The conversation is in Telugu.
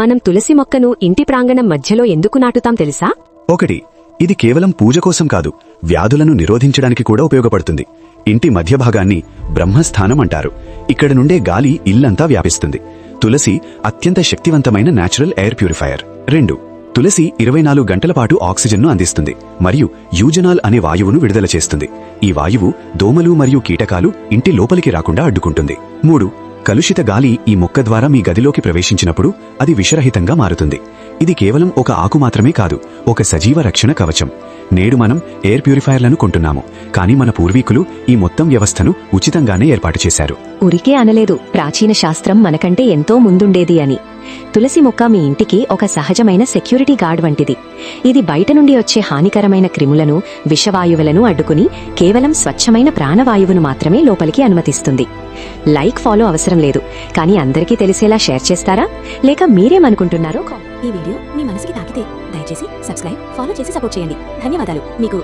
మనం తులసి మొక్కను ఇంటి ప్రాంగణం మధ్యలో ఎందుకు నాటుతాం తెలుసా? ఒకటి ఇది కేవలం పూజ కోసం కాదు వ్యాధులను నిరోధించడానికి కూడా ఉపయోగపడుతుంది. ఇంటి మధ్య భాగాన్ని బ్రహ్మస్థానం అంటారు. ఇక్కడ నుండే గాలి ఇల్లంతా వ్యాపిస్తుంది. తులసి అత్యంత శక్తివంతమైన నేచురల్ ఎయిర్ ప్యూరిఫైయర్ రెండు తులసి ఇరవై నాలుగు గంటల పాటు ఆక్సిజన్ను అందిస్తుంది మరియు యూజనాల్ అనే వాయువును విడుదల చేస్తుంది. ఈ వాయువు దోమలు మరియు కీటకాలు ఇంటి లోపలికి రాకుండా అడ్డుకుంటుంది. మూడు కలుషిత గాలి ఈ మొక్క ద్వారా మీ గదిలోకి ప్రవేశించినప్పుడు అది విషరహితంగా మారుతుంది. ఇది కేవలం ఒక ఆకు మాత్రమే కాదు ఒక సజీవ రక్షణ కవచం. నేడు మనం ఎయిర్ ప్యూరిఫైయర్లను కొంటున్నాము కానీ మన పూర్వీకులు ఈ మొత్తం వ్యవస్థను ఉచితంగానే ఏర్పాటు చేశారు. ఉరికే అనలేదు ప్రాచీన శాస్త్రం మనకంటే ఎంతో ముందుండేది అని. తులసి మొక్క మీ ఇంటికి ఒక సహజమైన సెక్యూరిటీ గార్డ్ వంటిది. ఇది బయట నుండి వచ్చే హానికరమైన క్రిములను విషవాయువులను అడ్డుకుని కేవలం స్వచ్ఛమైన ప్రాణవాయువును మాత్రమే లోపలికి అనుమతిస్తుంది. లైక్ ఫాలో అవసరం లేదు. కానీ అందరికీ తెలిసేలా షేర్ చేస్తారా? లేక మీరేమనుకుంటున్నారో ఈ వీడియో మీ మనసుకి తాకితే దయచేసి సబ్స్క్రైబ్ ఫాలో చేసి సపోర్ట్ చేయండి. ధన్యవాదాలు. మీకు